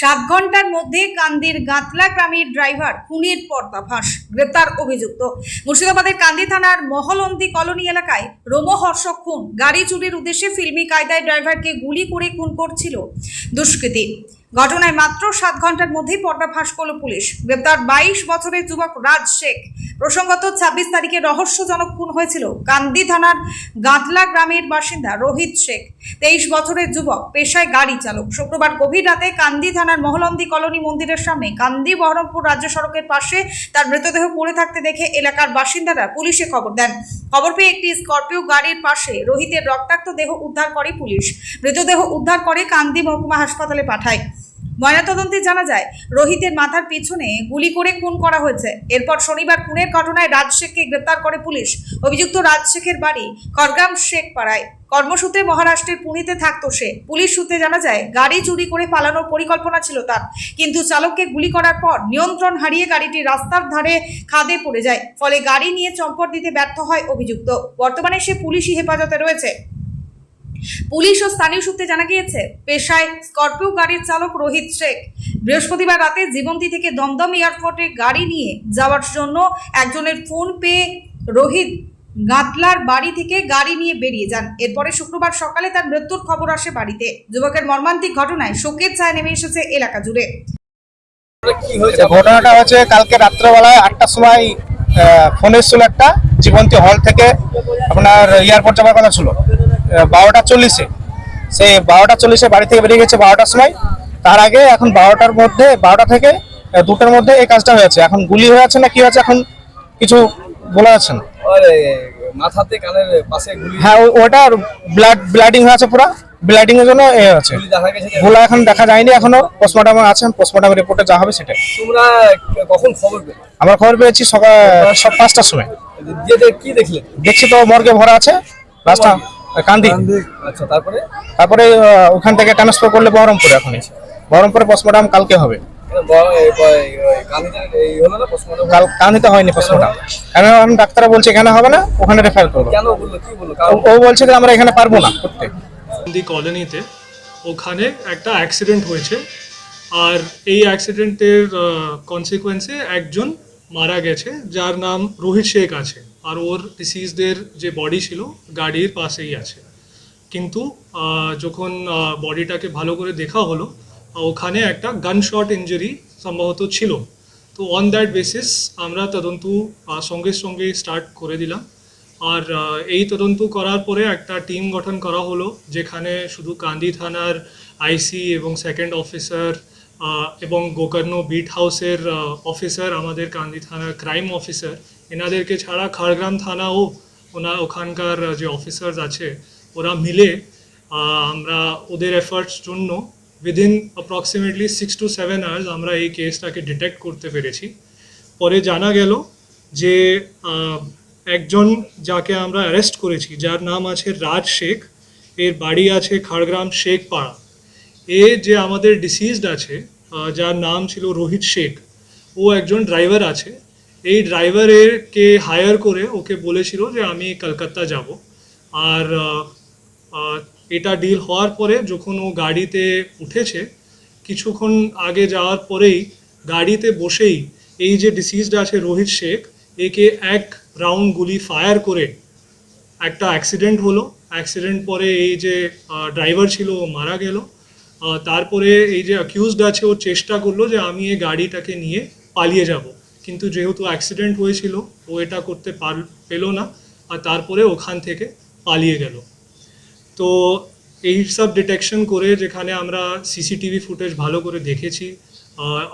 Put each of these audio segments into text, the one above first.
সাত ঘণ্টার মধ্যে কান্দির গাঁতলা গ্রামের ড্রাইভার খুনের পর্দাফাঁস গ্রেপ্তার অভিযুক্ত। মুর্শিদাবাদের কান্দি থানার মহলন্দি কলোনি এলাকায় রোমহর্ষক খুন। গাড়ি চুরির উদ্দেশ্যে ফিল্মি কায়দায় ড্রাইভারকে গুলি করে খুন করছিল দুষ্কৃতী। ঘটনায় মাত্র সাত ঘণ্টার মধ্যেই পর্দা পর্দাফাঁস করল পুলিশ। গ্রেপ্তার বাইশ বছরের যুবক রাজ শেখ। প্রসঙ্গত ছাব্বিশ তারিখে রহস্যজনক খুন হয়েছিল কান্দি থানার গাঁতলা গ্রামের বাসিন্দা রোহিত শেখ। তেইশ বছরের যুবক পেশায় গাড়ি চালক। শুক্রবার গভীর রাতে কান্দি থানার মহলন্দি কলোনি মন্দিরের সামনে কান্দি বহরমপুর রাজ্য সড়কের পাশে তার মৃতদেহ পড়ে থাকতে দেখে এলাকার বাসিন্দারা পুলিশে খবর দেন। খবর পেয়ে একটি স্করপিও গাড়ির পাশে রোহিতের রক্তাক্ত দেহ উদ্ধার করে পুলিশ। মৃতদেহ উদ্ধার করে কান্দি মহকুমা হাসপাতালে পাঠায়। ময়নাতদন্তে জানা যায়, রোহিতের মাথার পিছনে গুলি করে খুন করা হয়েছে। এরপর শনিবার খুনের ঘটনায় রাজ শেখকে গ্রেপ্তার করে পুলিশ। অভিযুক্ত রাজ শেখের বাড়ি করগ্রাম শেখ পাড়ায় কর্মসূত্রে মহারাষ্ট্রের পুরীতে থাকতো সে। পুলিশ সূত্রে জানা যায়, গাড়ি চুরি করে পালানোর পরিকল্পনা ছিল তার। কিন্তু চালককে গুলি করার পর নিয়ন্ত্রণ হারিয়ে গাড়িটি রাস্তার ধারে খাদে পড়ে যায়। ফলে গাড়ি নিয়ে চম্পট দিতে ব্যর্থ হয় অভিযুক্ত। বর্তমানে সে পুলিশি হেফাজতে রয়েছে। পুলিশ ও স্থানীয় সূত্রে জানা গিয়েছে, পেশায় স্করপিও গাড়ির চালক রোহিত শেখ। বৃহস্পতিবার রাতে জীবন্তী থেকে দমদম এয়ারপোর্টে গাড়ি নিয়ে যাওয়ার জন্য একজনের ফোন পেয়ে রোহিত গাতলার বাড়ি থেকে গাড়ি নিয়ে বেরিয়ে যান। এরপরে শুক্রবার সকালে তার মৃত্যুর খবর আসে বাড়িতে। যুবকের মর্মান্তিক ঘটনায় শোকের ছায়া নেমে এসেছে এলাকা জুড়ে। ঘটনাটা হচ্ছে কালকে রাত্রেবেলায় আটটার সময় ফোন এসেছিল একটা, জীবন্তী হল থেকে আপনার এয়ারপোর্ট যাওয়ার কথা ছিল। বারোটা চল্লিশে। সেই বারোটা চল্লিশে বাড়ি থেকে বেরিয়ে গেছে বারোটার সময়। তার আগে এখন বারোটার মধ্যে বারোটা থেকে দুটোর মধ্যে এই কাজটা হয়েছে এখন গুলি হয়ে আছে না কি হয়েছে এখন কিছু বলা যাচ্ছে না। আরে মাথাতে কানের পাশে গুলি। হ্যাঁ ওটা ব্লাড ব্লাডিং হয়ে আছে পুরো। ব্লাডিং এর জন্য এ গুলি গুলো এখন দেখা যায়নি এখনও পোস্টমর্টম আছে। পোস্টমর্টম রিপোর্টে যা হবে তোমরা কখন খবর পেলে? আমরা খবর পেয়েছি সকাল সব পাঁচটার সময়। কি দেখছি তো মর্গে ভরা আছে। লাস্টটা কান্দি। আচ্ছা তারপরে? তারপরে ওখান থেকে ট্রান্সফার করলে বহরমপুরে এখন বহরমপুরে পোস্টমর্টম কালকে হবে। এখানে ব- এই ব- এই কানিতে এই হলো না পোস্টমর্টম কাল কান্দিতে হয়নি পোস্টমর্টম কেন এখন ডাক্তাররা বলছে এখানে হবে না ওখানে রেফার করব। কেন বলল? কি বলল? কারণ ও- ও বলছে যে আমরা এখানে পারব না করতে। কলোনিতে ওখানে একটা অ্যাক্সিডেন্ট হয়েছে। আর এই অ্যাক্সিডেন্টের কনসিকোয়েন্সে একজন মারা গেছে যার নাম রোহিত শেখ আছে। আর ওর ডিসিজদের যে বডি ছিল, গাড়ির পাশেই আছে। কিন্তু যখন বডিটাকে ভালো করে দেখা হলো ওখানে একটা গান শট ইঞ্জুরি সম্ভবত ছিল। তো অন দ্যাট বেসিস আমরা তদন্ত সঙ্গে সঙ্গে স্টার্ট করে দিলাম। আর এই তদন্ত করার পরে একটা টিম গঠন করা হলো, যেখানে শুধু কান্দি থানার আইসি এবং সেকেন্ড অফিসার এবং গোকর্ণ বিট হাউসের অফিসার আমাদের কান্দি থানার ক্রাইম অফিসার এনাদেরকে ছাড়া খাড়গ্রাম থানাও ওনা ওখানকার যে অফিসার্স আছে, ওরা মিলে আমরা ওদের এফার্টস জন্য within approximately six to seven hours আমরা এই কেসটাকে ডিটেক্ট করতে পেরেছি। পরে জানা গেল যে একজন যাকে আমরা অ্যারেস্ট করেছি, যার নাম আছে রাজ শেখ, এর বাড়ি আছে খাড়গ্রাম শেখ পাড়া এ যে আমাদের ডিসিজড আছে যার নাম ছিল রোহিত শেখ, ও একজন ড্রাইভার আছে। এই ড্রাইভারেরকে হায়ার করে ওকে বলেছিল যে আমি কলকাতা যাব। আর এটা ডিল হওয়ার পরে যখন ও গাড়িতে উঠেছে, কিছুক্ষণ আগে যাওয়ার পরেই গাড়িতে বসেই এই যে ডিসিজড আছে রোহিত শেখ, একে এক রাউন্ড গুলি ফায়ার করে একটা অ্যাক্সিডেন্ট হলো। অ্যাক্সিডেন্ট পরে এই যে ড্রাইভার ছিল ও মারা গেল। তারপরে এই যে অ্যাকিউজড আছে ও চেষ্টা করল যে আমি এই গাড়িটাকে নিয়ে পালিয়ে যাব। কিন্তু যেহেতু অ্যাক্সিডেন্ট হয়েছিল, ও এটা করতে পার, পেল না, আর তারপরে ওখান থেকে পালিয়ে গেল। তো এই সব ডিটেকশন করে যেখানে আমরা সিসিটিভি ফুটেজ ভালো করে দেখেছি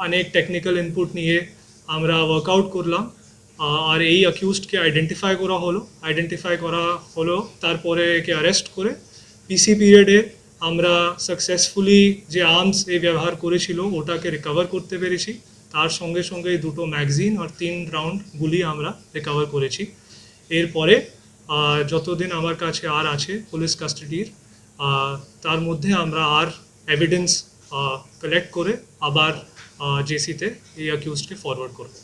অনেক টেকনিক্যাল ইনপুট নিয়ে আমরা ওয়ার্কআউট করলাম আর এই অ্যাকিউজডকে আইডেন্টিফাই করা হলো। আইডেন্টিফাই করা হলো, তারপরে একে অ্যারেস্ট করে পিসি পিরিয়ডে আমরা সাকসেসফুলি যে আর্মস এ ব্যবহার করেছিল, ওটাকে রিকভার করতে পেরেছি। তার সঙ্গে সঙ্গে দুটো ম্যাগজিন আর তিন রাউন্ড গুলি আমরা রিকভার করেছি। এরপরে যতদিন আমার কাছে আর আছে পুলিশ কাস্টাডির তার মধ্যে আমরা আর এভিডেন্স কালেক্ট করে আবার জেসিতে এই অ্যাকিউজডকে ফরওয়ার্ড করব।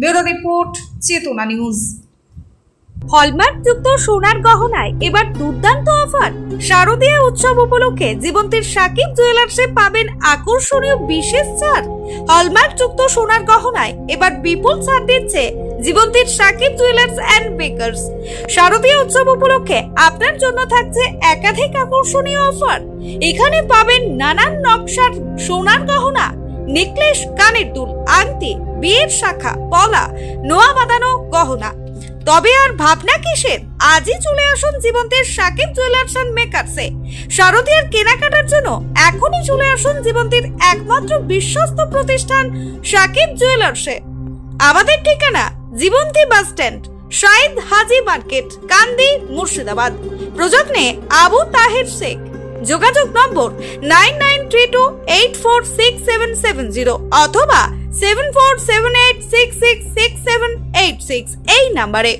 Bureau report, Chetana news. Hallmark যুক্ত সোনার গহনায় এবার দুর্দান্ত অফার। শারদীয় উৎসব উপলক্ষে জীবন্তীর সাকিব জুয়েলার্সে পাবেন আকর্ষণীয় বিশেষ ছাড়। হলমার্ক যুক্ত সোনার গহনায় এবার বিপুল ছাড় দিচ্ছে জীবন্তীর সাকিব জুয়েলার্স অ্যান্ড বেকার্স। শারদীয় উৎসব উপলক্ষে আপনার জন্য থাকছে একাধিক আকর্ষণীয় অফার। এখানে পাবেন নানান নকশার সোনার গহনা, নেকলেস, কানের দুল, আংটি, বিয়ের শাখা, পলা, নোয়া বাঁধানো গহনা তবে আর ভাবনা কিসের? আজই চলে আসুন জীবন্তের সাকিব জুয়েলার্স অ্যান্ড মেকার্সে শারদীয়ার কেনাকাটার জন্য এখনই চলে আসুন জীবন্তীর একমাত্র বিশ্বস্ত প্রতিষ্ঠান সাকিব জুয়েলার্সে আমাদের ঠিকানা Jibanti bus stand, Shahid Haji market, Kandi, Murshidabad. প্রযত্নে Abu Taher Sheikh. যোগাযোগ নম্বর nine nine three two eight four six seven seven zero অথবা seven four seven eight six six six seven eight six এই নাম্বারে।